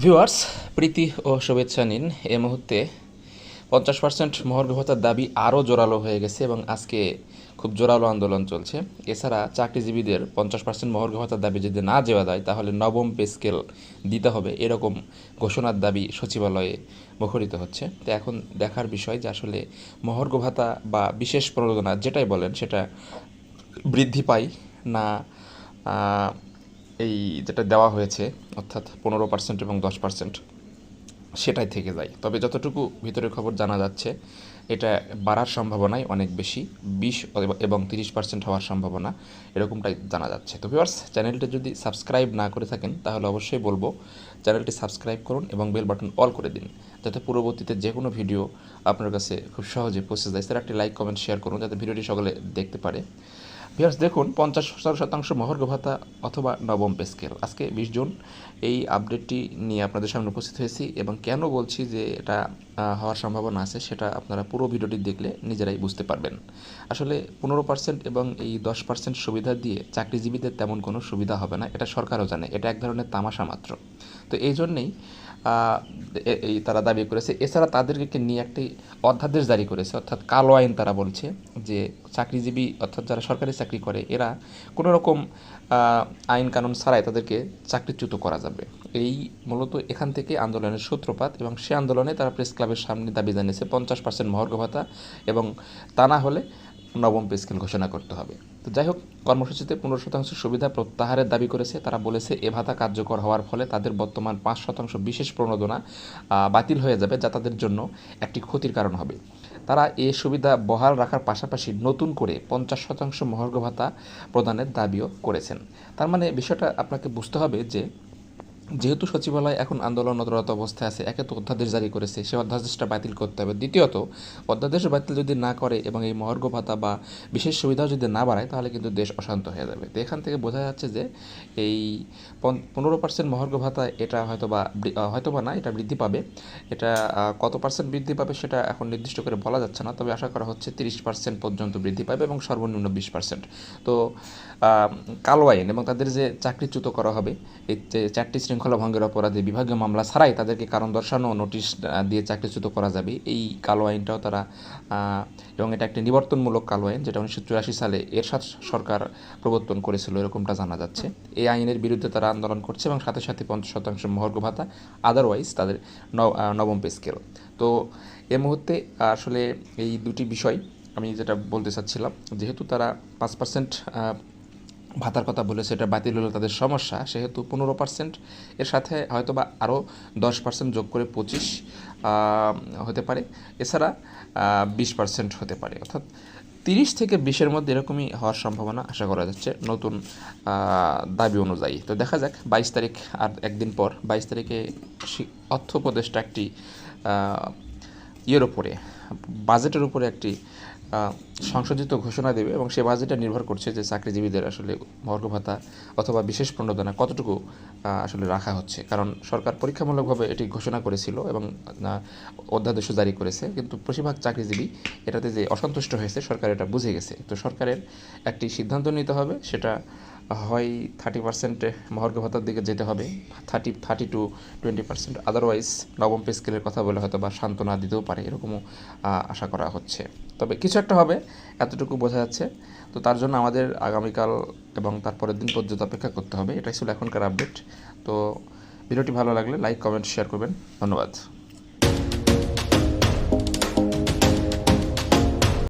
Viewers প্রীতি ও শুভেচ্ছা নিন। এ মুহূর্তে পঞ্চাশ পার্সেন্ট মহর্ঘ ভাতার দাবি আরও জোরালো হয়ে গেছে এবং আজকে খুব জোরালো আন্দোলন চলছে। এছাড়া চাকরিজীবীদের পঞ্চাশ পার্সেন্ট মহর্ঘ ভাতার দাবি যদি না দেওয়া যায়, তাহলে নবম পে স্কেল দিতে হবে এরকম ঘোষণার দাবি সচিবালয়ে মুখরিত হচ্ছে। তো এখন দেখার বিষয় যে আসলে মহর্ঘ ভাতা বা বিশেষ প্রণোদনা যেটাই বলেন, সেটা বৃদ্ধি পায় না এই যেটা দেওয়া হয়েছে, অর্থাৎ পনেরো পার্সেন্ট এবং দশ পার্সেন্ট সেটাই থেকে যায়। তবে যতটুকু ভিতরের খবর জানা যাচ্ছে, এটা বাড়ার সম্ভাবনাই অনেক বেশি, বিশ এবং তিরিশ পার্সেন্ট হওয়ার সম্ভাবনা, এরকমটাই জানা যাচ্ছে। তো ভিউয়ার্স চ্যানেলটি যদি সাবস্ক্রাইব না করে থাকেন, তাহলে অবশ্যই বলব, চ্যানেলটি সাবস্ক্রাইব করুন এবং বেল বাটন অল করে দিন, যাতে পূর্ববর্তীতে যে কোনো ভিডিও আপনার কাছে খুব সহজে পৌঁছে যায়। স্যার একটি লাইক কমেন্ট শেয়ার করুন, যাতে ভিডিওটি সকলে দেখতে পারে। ভিউয়ার্স দেখুন, পঞ্চাশ শতাংশ মহর্ঘ ভাতা অথবা নবম পে স্কেল আজকে বিশ জুন, এই আপডেটটি নিয়ে আপনাদের সামনে উপস্থিত হয়েছি এবং কেন বলছি যে এটা হওয়ার সম্ভাবনা আছে সেটা আপনারা পুরো ভিডিওটি দেখলে নিজেরাই বুঝতে পারবেন। আসলে পনেরো পার্সেন্ট এবং এই দশ পার্সেন্ট সুবিধা দিয়ে চাকরিজীবীদের তেমন কোনো সুবিধা হবে না, এটা সরকারও জানে, এটা এক ধরনের তামাশা মাত্র। তো এই জন্যেই তারা দাবি করেছে। এছাড়া তাদেরকে নিয়ে একটি অধ্যাদেশ জারি করেছে, অর্থাৎ কালো আইন তারা বলছে যে চাকরিজীবী, অর্থাৎ যারা সরকারি চাকরি করে, এরা কোনো রকম আইন কানুন ছাড়াই তাদেরকে চাকরিচ্যুত করা যাবে। এই মূলত এখান থেকে আন্দোলনের সূত্রপাত এবং সে আন্দোলনে তারা প্রেস ক্লাবের সামনে দাবি জানিয়েছে, পঞ্চাশ পার্সেন্ট মহর্ঘ ভাতা এবং তা না হলে নবম পে স্কেল ঘোষণা করতে হবে। তো যাই হোক, কর্মসূচিতে পনেরো শতাংশ সুবিধা প্রত্যাহারের দাবি করেছে। তারা বলেছে এ ভাতা কার্যকর হওয়ার ফলে তাদের বর্তমান পাঁচ শতাংশ বিশেষ প্রণোদনা বাতিল হয়ে যাবে, যা তাদের জন্য একটি ক্ষতির কারণ হবে। তারা এ সুবিধা বহাল রাখার পাশাপাশি নতুন করে পঞ্চাশ শতাংশ মহর্ঘ ভাতা প্রদানের দাবিও করেছেন। তার মানে বিষয়টা আপনাকে বুঝতে হবে যে যেহেতু সচিবালয় এখন আন্দোলনরত অবস্থায় আছে, একে তো অধ্যাদেশ জারি করেছে, সে অধ্যাদেশটা বাতিল করতে হবে। দ্বিতীয়ত, অধ্যাদেশ বাতিল যদি না করে এবং এই মহর্ঘ ভাতা বা বিশেষ সুবিধাও যদি না বাড়ায়, তাহলে কিন্তু দেশ অশান্ত হয়ে যাবে। তো এখান থেকে বোঝা যাচ্ছে যে এই পনেরো পার্সেন্ট মহর্ঘ ভাতা এটা হয়তো বা হয়তো বা না, এটা বৃদ্ধি পাবে। এটা কত পার্সেন্ট বৃদ্ধি পাবে সেটা এখন নির্দিষ্ট করে বলা যাচ্ছে না, তবে আশা করা হচ্ছে তিরিশ পার্সেন্ট পর্যন্ত বৃদ্ধি পাবে এবং সর্বনিম্ন বিশ পার্সেন্ট তো কালো আইন এবং তাদের যে চাকরিচ্যুত করা হবে, এই চারটি শৃঙ্খলা ভঙ্গের অপরাধে বিভাগীয় মামলা ছাড়াই তাদেরকে কারণ দর্শানো নোটিশ দিয়ে চাকরিচ্যুত করা যাবে। এই কালো আইনটাও তারা এবং এটা একটি নিবর্তনমূলক কালো আইন, যেটা উনিশশো চুরাশি সালে এরশাদ সরকার প্রবর্তন করেছিল, এরকমটা জানা যাচ্ছে। এই আইনের বিরুদ্ধে তারা আন্দোলন করছে এবং সাথে সাথে পঞ্চাশ শতাংশ মহর্ঘ ভাতা আদারওয়াইজ তাদের নবম পে স্কেল। তো এ মুহূর্তে আসলে এই দুটি বিষয় আমি যেটা বলতে চাচ্ছিলাম, যেহেতু তারা পাঁচ পার্সেন্ট ভাতার কথা বলে সেটা বাতিল হলো তাদের সমস্যা, সেহেতু পনেরো পার্সেন্ট এর সাথে হয়তো বা আরও দশ পার্সেন্ট যোগ করে পঁচিশ হতে পারে। এছাড়া বিশ পার্সেন্ট হতে পারে। অর্থাৎ তিরিশ থেকে বিশের মধ্যে এরকমই হওয়ার সম্ভাবনা আশা করা যাচ্ছে নতুন দাবি অনুযায়ী। তো দেখা যাক, বাইশ তারিখ আর একদিন পর, বাইশ তারিখে অর্থ উপদেষ্টা একটি ইয়ের ওপরে বাজেটের উপরে একটি সংশোধিত ঘোষণা দেবে এবং সে বাজেটটা নির্ভর করছে যে চাকরিজীবীদের আসলে মর্গ ভাতা অথবা বিশেষ প্রণোদনা কতটুকু আসলে রাখা হচ্ছে। কারণ সরকার পরীক্ষামূলকভাবে এটি ঘোষণা করেছিল এবং অধ্যাদেশ জারি করেছে। কিন্তু বেশিরভাগ চাকরিজীবী এটাতে যে অসন্তুষ্ট হয়েছে, সরকার এটা বুঝে গেছে। তো সরকারের একটি সিদ্ধান্ত নিতে হবে, সেটা হয় থার্টি পার্সেন্টে মহর্ঘ ভাতার দিকে যেতে হবে। Thirty thirty two twenty percent otherwise নবম পে স্কেলের কথা বলে হয়তো বা সান্ত্বনা দিতেও পারে, এরকমও আশা করা হচ্ছে। তবে কিছু একটা হবে, এতটুকু বোঝা যাচ্ছে। তো তার জন্য আমাদের আগামীকাল এবং তারপরের দিন পর্যন্ত অপেক্ষা করতে হবে। এটাই ছিল এখনকার আপডেট তো ভিডিওটি ভালো লাগলে লাইক কমেন্ট শেয়ার করবেন। ধন্যবাদ।